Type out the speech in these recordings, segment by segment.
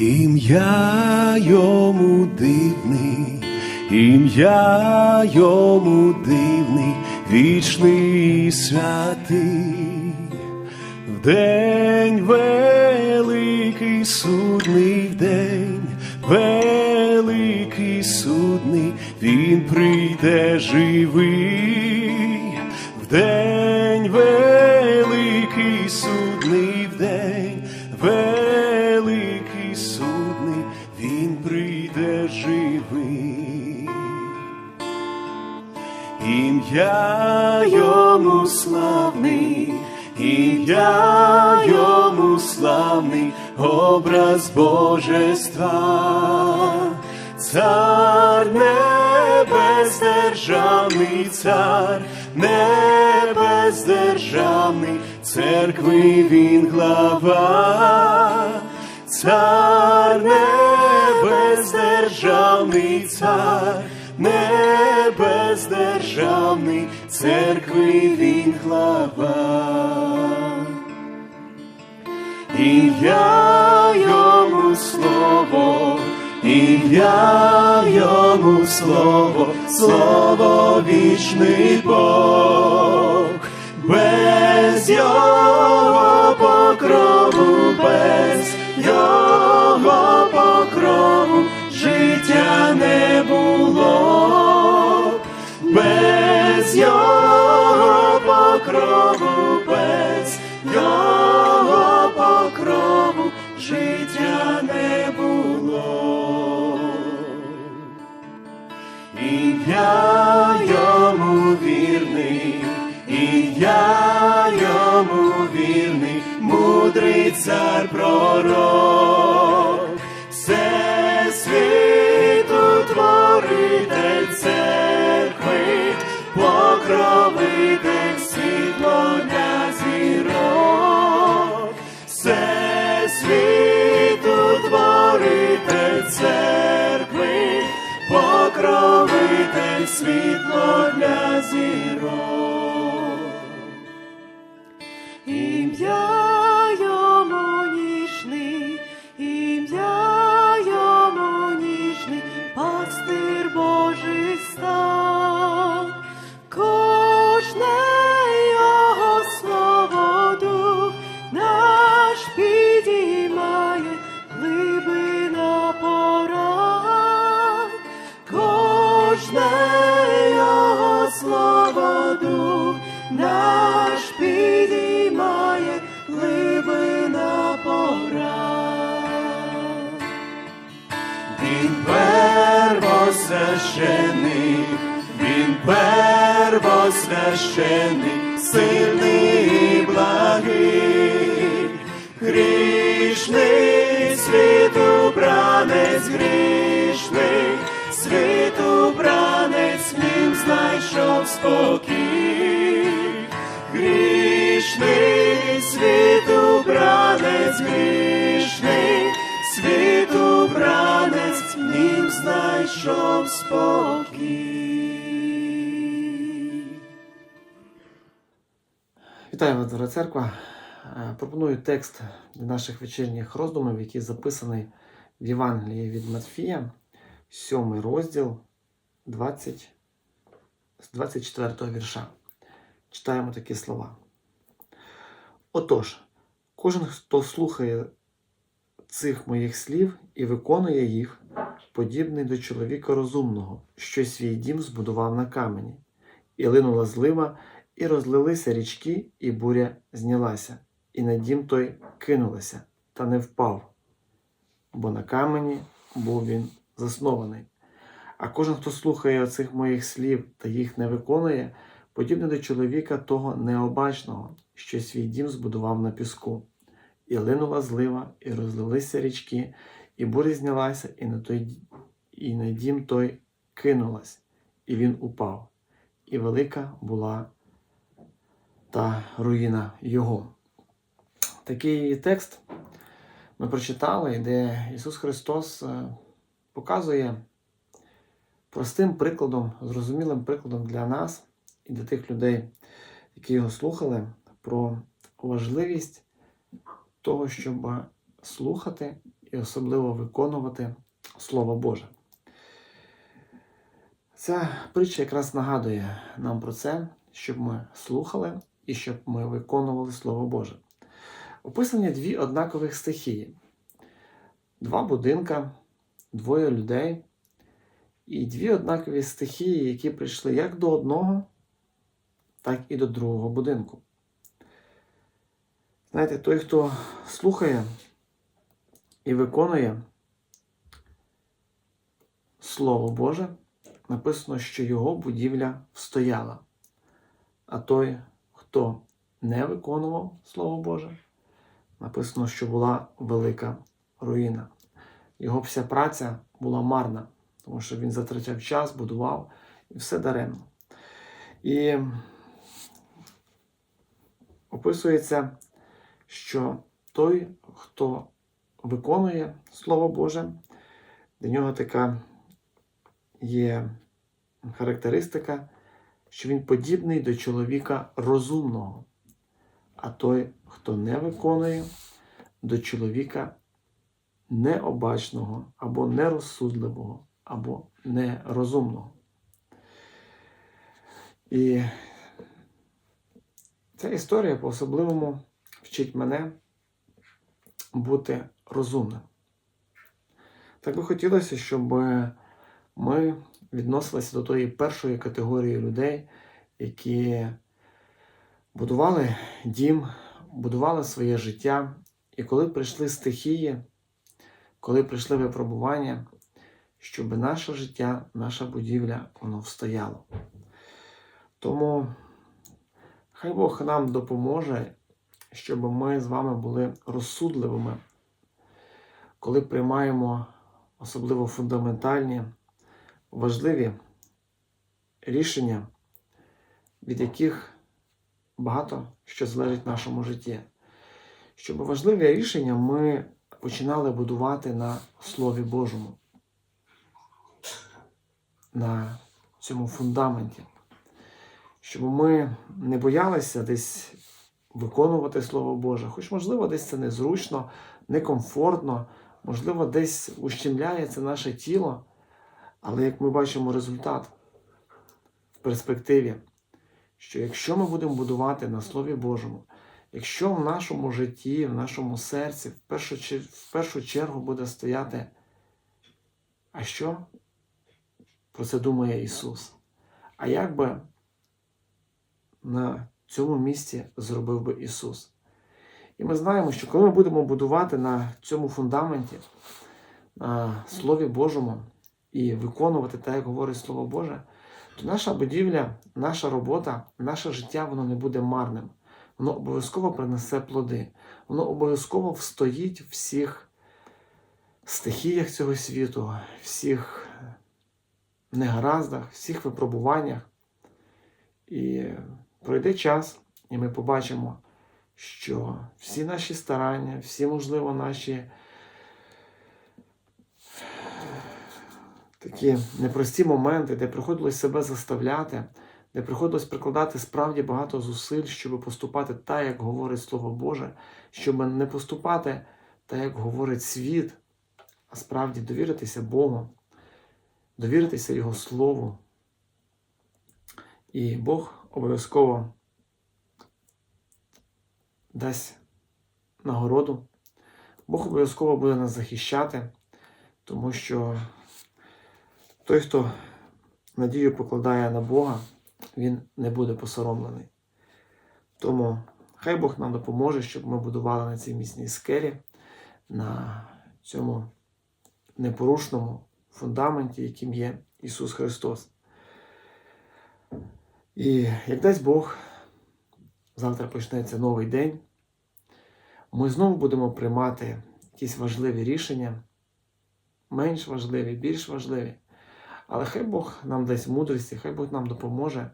Ім'я йому дивний, ім'я йому дивний, вічний святий, в день великий судний день, великий судний, він прийде живий, в день великий судний день, судний, він прийде живий. Ім'я йому славний, ім'я йому славний, образ Божества, цар небездержавний, цар небездержавний, церкви він глава, цар небездержавний, цар небездержавний, церкви він глава. Ім'я йому слово, ім'я йому слово, слово вічний Бог, без його покрову, без його покрову життя не було, без його покрову, без його покрову життя не було. Ім'я йому пророк, все світу творитель церкви, покровитель світло для зірок, все світу творитель церкви, покровитель світло для первосвящений, він первосвящений, сильний і благий, грішний світу бранець, грішний. Світу бранець, в нім знайшов спокій, грішний світу бранець, грішний. Світу бранець, нім знайшов спокій. Вас, дорога церква. Е, Пропоную текст для наших вечірніх роздумів, який записаний в Євангелії від Матфія, 7 розділ 20, з 24 вірша. Читаємо такі слова. Отож, кожен, хто слухає цих моїх слів і виконує їх, подібний до чоловіка розумного, що свій дім збудував на камені, і линула злива, і розлилися річки, і буря знялася, і на дім той кинулася, та не впав, бо на камені був він заснований. А кожен, хто слухає оцих моїх слів та їх не виконує, подібний до чоловіка того необачного, що свій дім збудував на піску. І линула злива, і розлилися річки, і буря знялася, і на, той, і на дім той кинулась, і він упав, і велика була та руїна його. Такий текст ми прочитали, де Ісус Христос е, показує простим прикладом, зрозумілим прикладом для нас і для тих людей, які його слухали, про важливість того, щоб слухати і особливо виконувати Слово Боже. Ця притча якраз нагадує нам про це, щоб ми слухали і щоб ми виконували Слово Боже. Описані дві однакових стихії: два будинка, двоє людей і дві однакові стихії, які прийшли як до одного, так і до другого будинку. Знаєте, той, хто слухає і виконує Слово Боже, написано, що його будівля встояла. А той, хто не виконував Слово Боже, написано, що була велика руїна. Його вся праця була марна, тому що він затрачав час, будував і все даремно. І описується, що той, хто виконує Слово Боже, для нього така є характеристика, що він подібний до чоловіка розумного, а той, хто не виконує, до чоловіка необачного або нерозсудливого, або нерозумного. І ця історія по-особливому вчить мене бути розумним. Так би хотілося, щоб ми відносилися до тої першої категорії людей, які будували дім, будували своє життя. І коли прийшли стихії, коли прийшли випробування, щоб наше життя, наша будівля, воно встояло. Тому хай Бог нам допоможе, щоб ми з вами були розсудливими, коли приймаємо особливо фундаментальні, важливі рішення, від яких багато що залежить в нашому житті. Щоб важливі рішення ми починали будувати на Слові Божому, на цьому фундаменті, щоб ми не боялися десь виконувати Слово Боже, хоч, можливо, десь це незручно, некомфортно, можливо, десь ущемляється наше тіло, але як ми бачимо результат в перспективі, що якщо ми будемо будувати на Слові Божому, якщо в нашому житті, в нашому серці в першу, в першу чергу буде стояти, а що? Про це думає Ісус. А як би на цьому місці зробив би Ісус? І ми знаємо, що коли ми будемо будувати на цьому фундаменті, на Слові Божому і виконувати так, як говорить Слово Боже, то наша будівля, наша робота, наше життя, воно не буде марним. Воно обов'язково принесе плоди. Воно обов'язково встоїть в всіх стихіях цього світу, всіх негараздах, всіх випробуваннях. І пройде час, і ми побачимо, що всі наші старання, всі, можливо, наші такі непрості моменти, де приходилось себе заставляти, де приходилось прикладати справді багато зусиль, щоб поступати так, як говорить Слово Боже, щоб не поступати так, як говорить світ, а справді довіритися Богу, довіритися Його Слову. І Бог обов'язково дасть нагороду. Бог обов'язково буде нас захищати, тому що той, хто надію покладає на Бога, він не буде посоромлений. Тому хай Бог нам допоможе, щоб ми будували на цій міцній скелі, на цьому непорушному фундаменті, яким є Ісус Христос. І як дасть Бог, завтра почнеться новий день. Ми знову будемо приймати якісь важливі рішення, менш важливі, більш важливі. Але хай Бог нам дасть мудрості, хай Бог нам допоможе,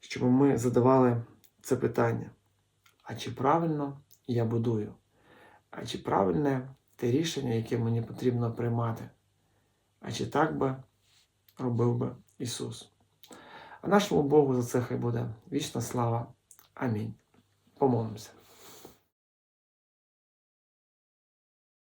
щоб ми задавали це питання. А чи правильно я будую? А чи правильне те рішення, яке мені потрібно приймати? А чи так би робив би Ісус? А нашому Богу за це хай буде вічна слава. Амінь. Помолимося.